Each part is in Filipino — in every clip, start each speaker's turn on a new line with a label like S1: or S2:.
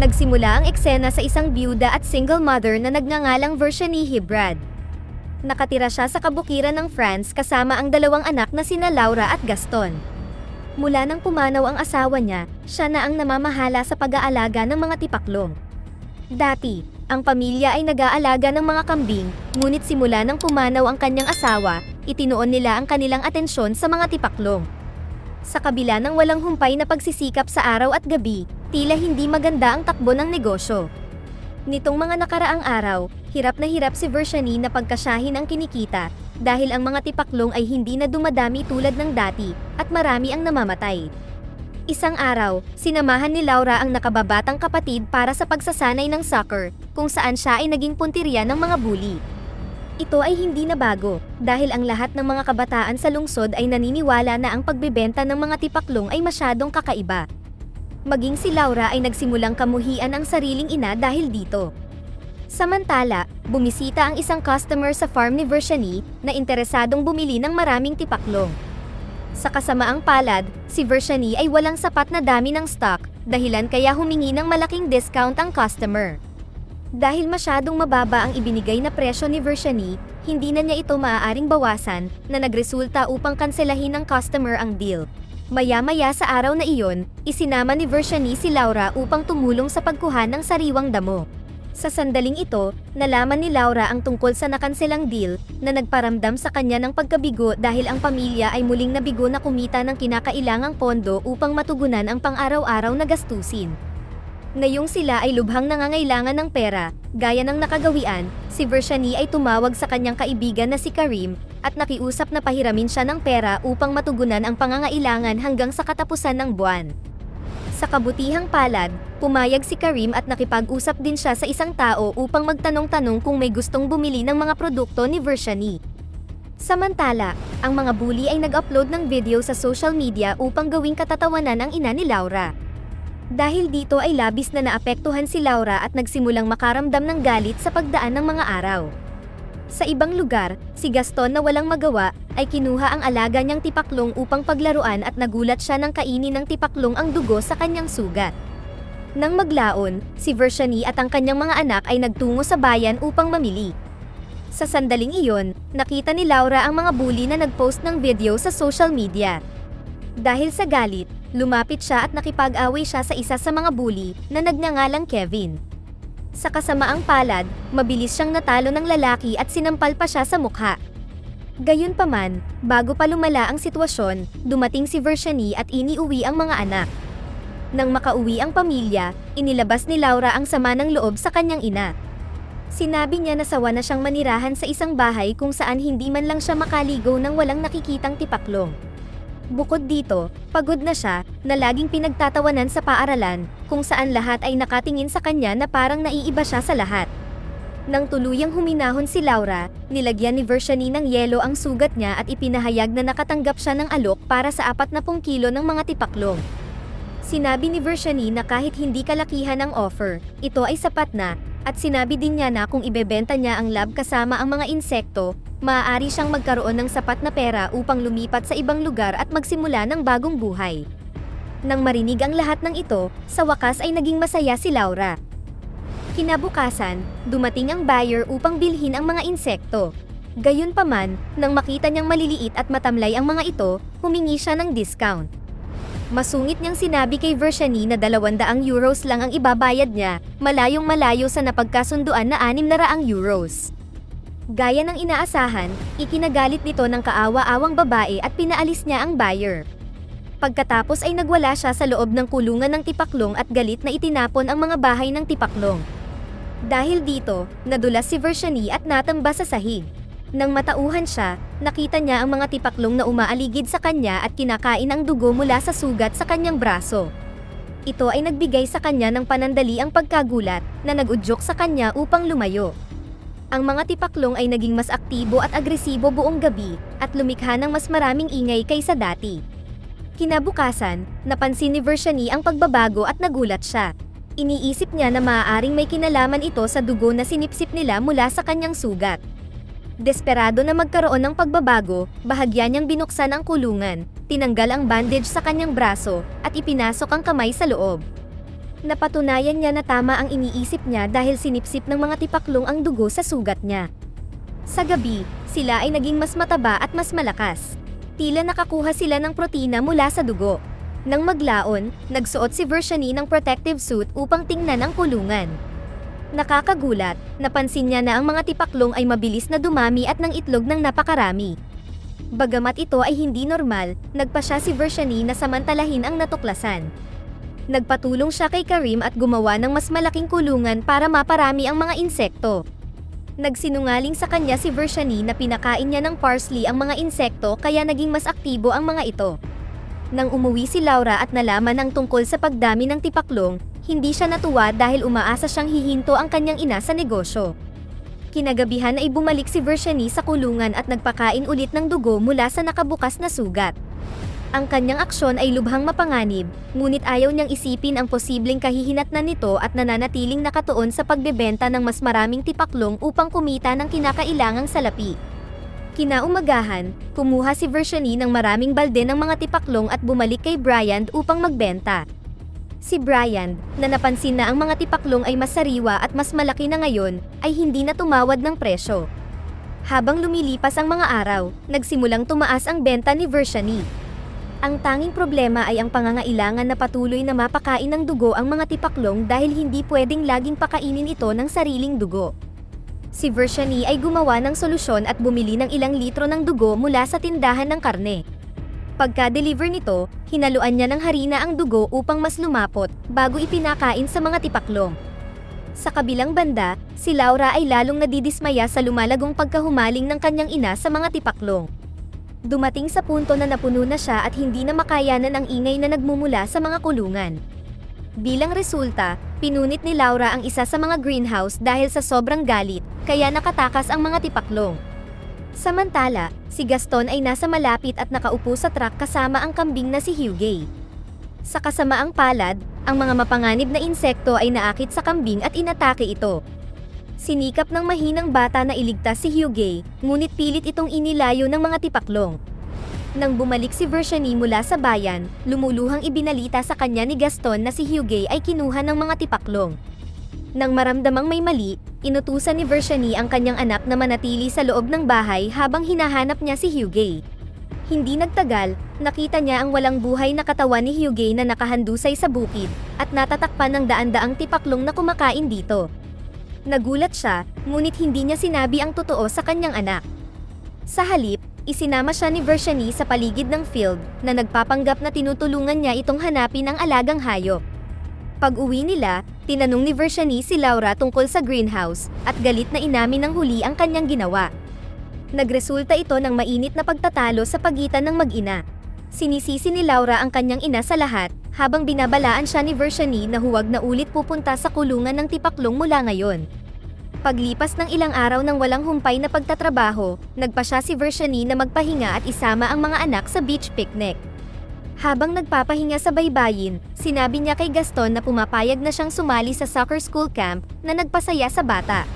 S1: Nagsimula ang eksena sa isang byuda at single mother na nagngangalang Vershani Hibrad. Nakatira siya sa kabukiran ng France kasama ang dalawang anak na sina Laura at Gaston. Mula nang pumanaw ang asawa niya, siya na ang namamahala sa pag-aalaga ng mga tipaklong. Dati, ang pamilya ay nag-aalaga ng mga kambing, ngunit simula nang pumanaw ang kanyang asawa, itinoon nila ang kanilang atensyon sa mga tipaklong. Sa kabila ng walang humpay na pagsisikap sa araw at gabi, tila hindi maganda ang takbo ng negosyo. Nitong mga nakaraang araw, hirap na hirap si Vershani na pagkasyahin ang kinikita dahil ang mga tipaklong ay hindi na dumadami tulad ng dati at marami ang namamatay. Isang araw, sinamahan ni Laura ang nakababatang kapatid para sa pagsasanay ng soccer, kung saan siya ay naging puntirya ng mga bully. Ito ay hindi na bago, dahil ang lahat ng mga kabataan sa lungsod ay naniniwala na ang pagbebenta ng mga tipaklong ay masyadong kakaiba. Maging si Laura ay nagsimulang kamuhian ang sariling ina dahil dito. Samantala, bumisita ang isang customer sa farm ni Vershani na interesadong bumili ng maraming tipaklong. Sa kasamaang palad, si Vershani ay walang sapat na dami ng stock, dahilan kaya humingi ng malaking discount ang customer. Dahil masyadong mababa ang ibinigay na presyo ni Vershani, hindi na niya ito maaaring bawasan na nagresulta upang kanselahin ng customer ang deal. Maya-maya sa araw na iyon, isinama ni Vershani si Laura upang tumulong sa pagkuha ng sariwang damo. Sa sandaling ito, nalaman ni Laura ang tungkol sa nakanselang deal na nagparamdam sa kanya ng pagkabigo dahil ang pamilya ay muling nabigo na kumita ng kinakailangang pondo upang matugunan ang pang-araw-araw na gastusin. Ngayong sila ay lubhang nangangailangan ng pera, gaya ng nakagawian, si Vershani ay tumawag sa kanyang kaibigan na si Karim at nakiusap na pahiramin siya ng pera upang matugunan ang pangangailangan hanggang sa katapusan ng buwan. Sa kabutihang palad, pumayag si Karim at nakipag-usap din siya sa isang tao upang magtanong-tanong kung may gustong bumili ng mga produkto ni Vershani. Samantala, ang mga bully ay nag-upload ng video sa social media upang gawing katatawanan ang ina ni Laura. Dahil dito ay labis na naapektuhan si Laura at nagsimulang makaramdam ng galit sa pagdaan ng mga araw. Sa ibang lugar, si Gaston na walang magawa ay kinuha ang alaga niyang tipaklong upang paglaruan at nagulat siya ng kainin ng tipaklong ang dugo sa kanyang sugat. Nang maglaon, si Vershani at ang kanyang mga anak ay nagtungo sa bayan upang mamili. Sa sandaling iyon, nakita ni Laura ang mga bully na nagpost ng video sa social media. Dahil sa galit, lumapit siya at nakipag-away siya sa isa sa mga bully na nagngangalang Kevin. Sa kasamaang palad, mabilis siyang natalo ng lalaki at sinampal pa siya sa mukha. Gayunpaman, bago pa lumala ang sitwasyon, dumating si Vershani at iniuwi ang mga anak. Nang makauwi ang pamilya, inilabas ni Laura ang sama ng loob sa kanyang ina. Sinabi niya na sawa na siyang manirahan sa isang bahay kung saan hindi man lang siya makaligo ng walang nakikitang tipaklong. Bukod dito, pagod na siya, na laging pinagtatawanan sa paaralan, kung saan lahat ay nakatingin sa kanya na parang naiiba siya sa lahat. Nang tuluyang huminahon si Laura, nilagyan ni Vershani ng yelo ang sugat niya at ipinahayag na nakatanggap siya ng alok para sa 40 kilo ng mga tipaklong. Sinabi ni Vershani na kahit hindi kalakihan ang offer, ito ay sapat na, at sinabi din niya na kung ibebenta niya ang lab kasama ang mga insekto, maaari siyang magkaroon ng sapat na pera upang lumipat sa ibang lugar at magsimula ng bagong buhay. Nang marinig ang lahat ng ito, sa wakas ay naging masaya si Laura. Kinabukasan, dumating ang buyer upang bilhin ang mga insekto. Gayunpaman, nang makita niyang maliliit at matamlay ang mga ito, humingi siya ng discount. Masungit niyang sinabi kay Vershani na 200 euros lang ang ibabayad niya, malayong malayo sa napagkasunduan na 600 euros. Gaya ng inaasahan, ikinagalit nito ng kaawa-awang babae at pinaalis niya ang buyer. Pagkatapos ay nagwala siya sa loob ng kulungan ng tipaklong at galit na itinapon ang mga bahay ng tipaklong. Dahil dito, nadulas si Vershani at natamba sa sahig. Nang matauhan siya, nakita niya ang mga tipaklong na umaaligid sa kanya at kinakain ang dugo mula sa sugat sa kanyang braso. Ito ay nagbigay sa kanya ng panandali ang pagkagulat na nagudyok sa kanya upang lumayo. Ang mga tipaklong ay naging mas aktibo at agresibo buong gabi at lumikha ng mas maraming ingay kaysa dati. Kinabukasan, napansin ni Vershani ang pagbabago at nagulat siya. Iniisip niya na maaaring may kinalaman ito sa dugo na sinipsip nila mula sa kanyang sugat. Desperado na magkaroon ng pagbabago, bahagya niyang binuksan ang kulungan, tinanggal ang bandage sa kanyang braso, at ipinasok ang kamay sa loob. Napatunayan niya na tama ang iniisip niya dahil sinipsip ng mga tipaklong ang dugo sa sugat niya. Sa gabi, sila ay naging mas mataba at mas malakas. Tila nakakuha sila ng protina mula sa dugo. Nang maglaon, nagsuot si Vershani ng protective suit upang tingnan ang kulungan. Nakakagulat, napansin niya na ang mga tipaklong ay mabilis na dumami at ng itlog ng napakarami. Bagamat ito ay hindi normal, nagpa siya si Vershani na samantalahin ang natuklasan. Nagpatulong siya kay Karim at gumawa ng mas malaking kulungan para maparami ang mga insekto. Nagsinungaling sa kanya si Vershani na pinakain niya ng parsley ang mga insekto kaya naging mas aktibo ang mga ito. Nang umuwi si Laura at nalaman ang tungkol sa pagdami ng tipaklong, hindi siya natuwa dahil umaasa siyang hihinto ang kanyang ina sa negosyo. Kinagabihan ay bumalik si Vershani sa kulungan at nagpakain ulit ng dugo mula sa nakabukas na sugat. Ang kanyang aksyon ay lubhang mapanganib, ngunit ayaw niyang isipin ang posibleng kahihinatnan nito at nananatiling nakatuon sa pagbebenta ng mas maraming tipaklong upang kumita ng kinakailangang salapi. Kinaumagahan, kumuha si Vershani ng maraming balde ng mga tipaklong at bumalik kay Bryant upang magbenta. Si Bryant, na napansin na ang mga tipaklong ay mas sariwa at mas malaki na ngayon, ay hindi na tumawad ng presyo. Habang lumilipas ang mga araw, nagsimulang tumaas ang benta ni Vershani. Ang tanging problema ay ang pangangailangan na patuloy na mapakain ng dugo ang mga tipaklong dahil hindi pwedeng laging pakainin ito ng sariling dugo. Si Vershani ay gumawa ng solusyon at bumili ng ilang litro ng dugo mula sa tindahan ng karne. Pagka-deliver nito, hinaluan niya ng harina ang dugo upang mas lumapot bago ipinakain sa mga tipaklong. Sa kabilang banda, si Laura ay lalong nadidismaya sa lumalagong pagkahumaling ng kanyang ina sa mga tipaklong. Dumating sa punto na napuno na siya at hindi na makayanan ang ingay na nagmumula sa mga kulungan. Bilang resulta, pinunit ni Laura ang isa sa mga greenhouse dahil sa sobrang galit, kaya nakatakas ang mga tipaklong. Samantala, si Gaston ay nasa malapit at nakaupo sa truck kasama ang kambing na si Hugay. Sa kasamaang palad, ang mga mapanganib na insekto ay naakit sa kambing at inatake ito. Sinikap ng mahinang bata na iligtas si Hugay, ngunit pilit itong inilayo ng mga tipaklong. Nang bumalik si Vershani mula sa bayan, lumuluhang ibinalita sa kanya ni Gaston na si Hugay ay kinuha ng mga tipaklong. Nang maramdamang may mali, inutusan ni Vershani ang kanyang anak na manatili sa loob ng bahay habang hinahanap niya si Hugay. Hindi nagtagal, nakita niya ang walang buhay na katawan ni Hugay na nakahandusay sa bukid, at natatakpan ng daan-daang tipaklong na kumakain dito. Nagulat siya, ngunit hindi niya sinabi ang totoo sa kanyang anak. Sa halip, isinama siya ni Vershani sa paligid ng field na nagpapanggap na tinutulungan niya itong hanapin ang alagang hayop. Pag-uwi nila, tinanong ni Vershani si Laura tungkol sa greenhouse at galit na inamin ng huli ang kanyang ginawa. Nagresulta ito ng mainit na pagtatalo sa pagitan ng mag-ina. Sinisisi ni Laura ang kanyang ina sa lahat, habang binabalaan siya ni Vershani na huwag na ulit pupunta sa kulungan ng tipaklong mula ngayon. Paglipas ng ilang araw ng walang humpay na pagtatrabaho, nagpa siya si Vershani na magpahinga at isama ang mga anak sa beach picnic. Habang nagpapahinga sa baybayin, sinabi niya kay Gaston na pumapayag na siyang sumali sa soccer school camp na nagpasaya sa bata.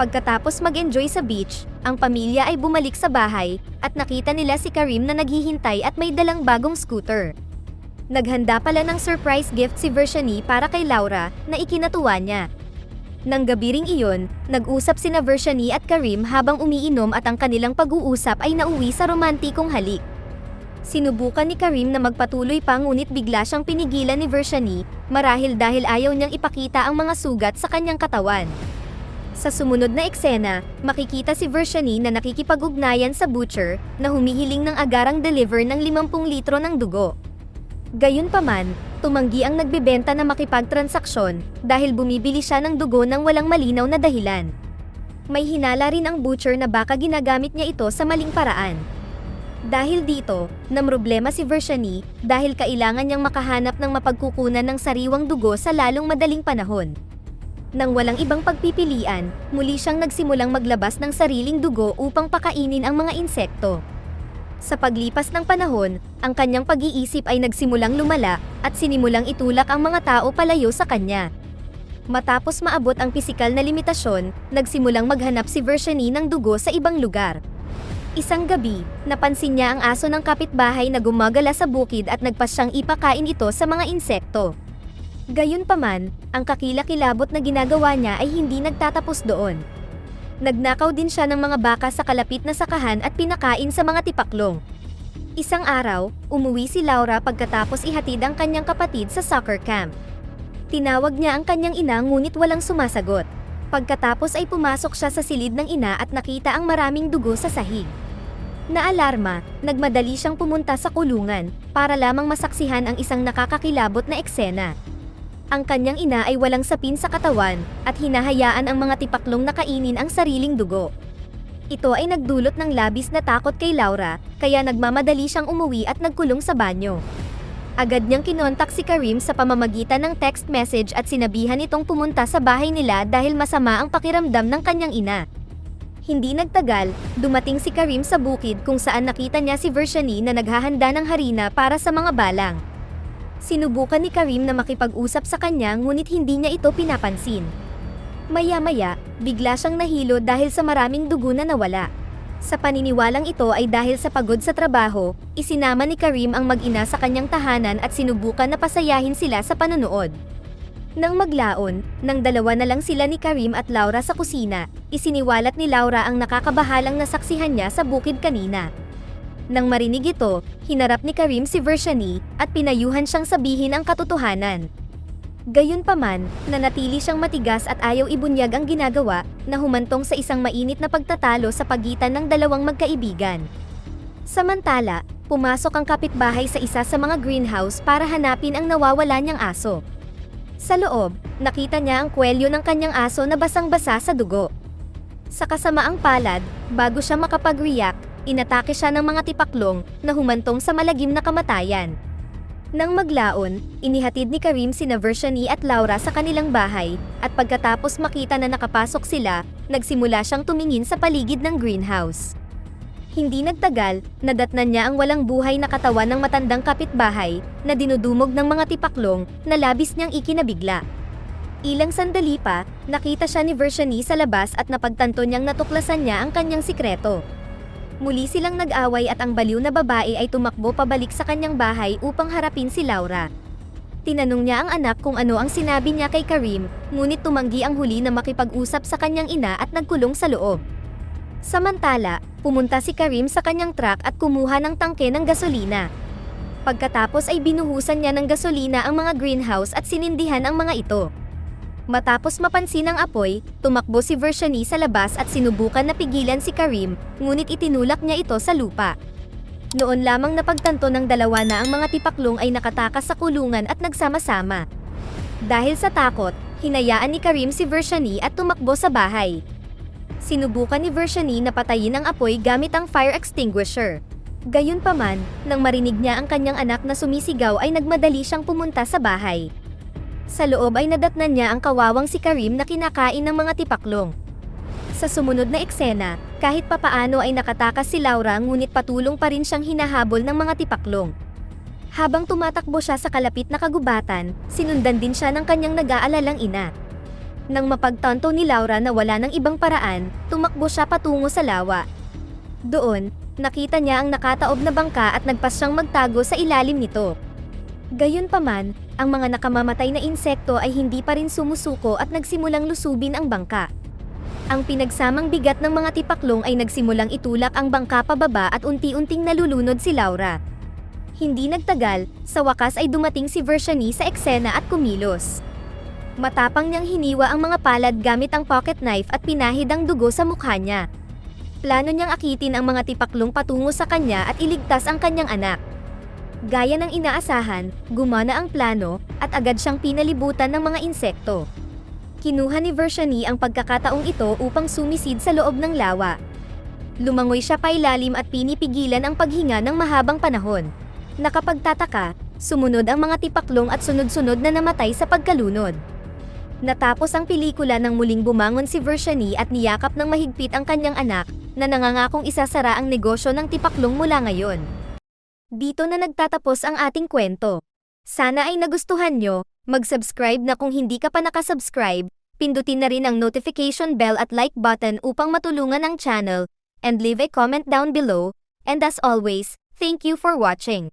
S1: Pagkatapos mag-enjoy sa beach, ang pamilya ay bumalik sa bahay at nakita nila si Karim na naghihintay at may dalang bagong scooter. Naghanda pala ng surprise gift si Vershani para kay Laura na ikinatuwa niya. Nang gabi ring iyon, nag-usap sina Vershani at Karim habang umiinom at ang kanilang pag-uusap ay nauwi sa romantikong halik. Sinubukan ni Karim na magpatuloy pa ngunit bigla siyang pinigilan ni Vershani marahil dahil ayaw niyang ipakita ang mga sugat sa kanyang katawan. Sa sumunod na eksena, makikita si Vershani na nakikipag-ugnayan sa butcher na humihiling ng agarang deliver ng 50 litro ng dugo. Gayunpaman, tumanggi ang nagbebenta na makipagtransaksyon dahil bumibili siya ng dugo ng walang malinaw na dahilan. May hinala rin ang butcher na baka ginagamit niya ito sa maling paraan. Dahil dito, namroblema si Vershani dahil kailangan niyang makahanap ng mapagkukunan ng sariwang dugo sa lalong madaling panahon. Nang walang ibang pagpipilian, muli siyang nagsimulang maglabas ng sariling dugo upang pakainin ang mga insekto. Sa paglipas ng panahon, ang kanyang pag-iisip ay nagsimulang lumala at sinimulang itulak ang mga tao palayo sa kanya. Matapos maabot ang pisikal na limitasyon, nagsimulang maghanap si Vershani ng dugo sa ibang lugar. Isang gabi, napansin niya ang aso ng kapitbahay na gumagala sa bukid at nagpasyang ipakain ito sa mga insekto. Gayunpaman, ang kakilakilabot na ginagawa niya ay hindi nagtatapos doon. Nagnakaw din siya ng mga baka sa kalapit na sakahan at pinakain sa mga tipaklong. Isang araw, umuwi si Laura pagkatapos ihatid ang kanyang kapatid sa soccer camp. Tinawag niya ang kanyang ina ngunit walang sumasagot. Pagkatapos ay pumasok siya sa silid ng ina at nakita ang maraming dugo sa sahig. Naalarma, nagmadali siyang pumunta sa kulungan para lamang masaksihan ang isang nakakakilabot na eksena. Ang kanyang ina ay walang sapin sa katawan at hinahayaan ang mga tipaklong na kainin ang sariling dugo. Ito ay nagdulot ng labis na takot kay Laura, kaya nagmamadali siyang umuwi at nagkulong sa banyo. Agad niyang kinontak si Karim sa pamamagitan ng text message at sinabihan itong pumunta sa bahay nila dahil masama ang pakiramdam ng kanyang ina. Hindi nagtagal, dumating si Karim sa bukid kung saan nakita niya si Vershani na naghahanda ng harina para sa mga balang. Sinubukan ni Karim na makipag-usap sa kanya ngunit hindi niya ito pinapansin. Maya-maya, bigla siyang nahilo dahil sa maraming dugo na nawala. Sa paniniwalang ito ay dahil sa pagod sa trabaho, isinama ni Karim ang mag-ina sa kanyang tahanan at sinubukan na pasayahin sila sa panonood. Nang maglaon, nang dalawa na lang sila ni Karim at Laura sa kusina, isiniwalat ni Laura ang nakakabahalang nasaksihan niya sa bukid kanina. Nang marinig ito, hinarap ni Karim si Vershani at pinayuhan siyang sabihin ang katotohanan. Gayunpaman, nanatili siyang matigas at ayaw ibunyag ang ginagawa na humantong sa isang mainit na pagtatalo sa pagitan ng dalawang magkaibigan. Samantala, pumasok ang kapitbahay sa isa sa mga greenhouse para hanapin ang nawawala niyang aso. Sa loob, nakita niya ang kwelyo ng kanyang aso na basang-basa sa dugo. Sa kasamaang palad, bago siya makapag-react, inatake siya ng mga tipaklong na humantong sa malagim na kamatayan. Nang maglaon, inihatid ni Karim sina Vershani at Laura sa kanilang bahay, at pagkatapos makita na nakapasok sila, nagsimula siyang tumingin sa paligid ng greenhouse. Hindi nagtagal, nadatnan niya ang walang buhay na katawan ng matandang kapitbahay, na dinudumog ng mga tipaklong, na labis niyang ikinabigla. Ilang sandali pa, nakita siya ni Vershani sa labas at napagtanto niyang natuklasan niya ang kanyang sikreto. Muli silang nag-away at ang baliw na babae ay tumakbo pabalik sa kanyang bahay upang harapin si Laura. Tinanong niya ang anak kung ano ang sinabi niya kay Karim, ngunit tumanggi ang huli na makipag-usap sa kanyang ina at nagkulong sa loob. Samantala, pumunta si Karim sa kanyang truck at kumuha ng tangke ng gasolina. Pagkatapos ay binuhusan niya ng gasolina ang mga greenhouse at sinindihan ang mga ito. Matapos mapansin ang apoy, tumakbo si Vershani sa labas at sinubukan na pigilan si Karim, ngunit itinulak niya ito sa lupa. Noon lamang napagtanto ng dalawa na ang mga tipaklong ay nakatakas sa kulungan at nagsama-sama. Dahil sa takot, hinayaan ni Karim si Vershani at tumakbo sa bahay. Sinubukan ni Vershani na patayin ang apoy gamit ang fire extinguisher. Gayunpaman, nang marinig niya ang kanyang anak na sumisigaw ay nagmadali siyang pumunta sa bahay. Sa loob ay nadatnan niya ang kawawang si Karim na kinakain ng mga tipaklong. Sa sumunod na eksena, kahit papaano ay nakatakas si Laura ngunit patulong pa rin siyang hinahabol ng mga tipaklong. Habang tumatakbo siya sa kalapit na kagubatan, sinundan din siya ng kanyang nag-aalalang ina. Nang mapagtanto ni Laura na wala ng ibang paraan, tumakbo siya patungo sa lawa. Doon, nakita niya ang nakataob na bangka at nagpas siyang magtago sa ilalim nito. Gayunpaman, ang mga nakamamatay na insekto ay hindi pa rin sumusuko at nagsimulang lusubin ang bangka. Ang pinagsamang bigat ng mga tipaklong ay nagsimulang itulak ang bangka pababa at unti-unting nalulunod si Laura. Hindi nagtagal, sa wakas ay dumating si Vershani sa eksena at kumilos. Matapang niyang hiniwa ang mga palad gamit ang pocket knife at pinahid ang dugo sa mukha niya. Plano niyang akitin ang mga tipaklong patungo sa kanya at iligtas ang kanyang anak. Gaya ng inaasahan, gumana ang plano at agad siyang pinalibutan ng mga insekto. Kinuha ni Vershani ang pagkakataong ito upang sumisid sa loob ng lawa. Lumangoy siya pailalim at pinipigilan ang paghinga ng mahabang panahon. Nakapagtataka, sumunod ang mga tipaklong at sunod-sunod na namatay sa pagkalunod. Natapos ang pelikula nang muling bumangon si Vershani at niyakap ng mahigpit ang kanyang anak, na nangangakong isasara ang negosyo ng tipaklong mula ngayon. Dito na nagtatapos ang ating kwento. Sana ay nagustuhan nyo, mag-subscribe na kung hindi ka pa nakasubscribe, pindutin na rin ang notification bell at like button upang matulungan ang channel, and leave a comment down below, and as always, thank you for watching.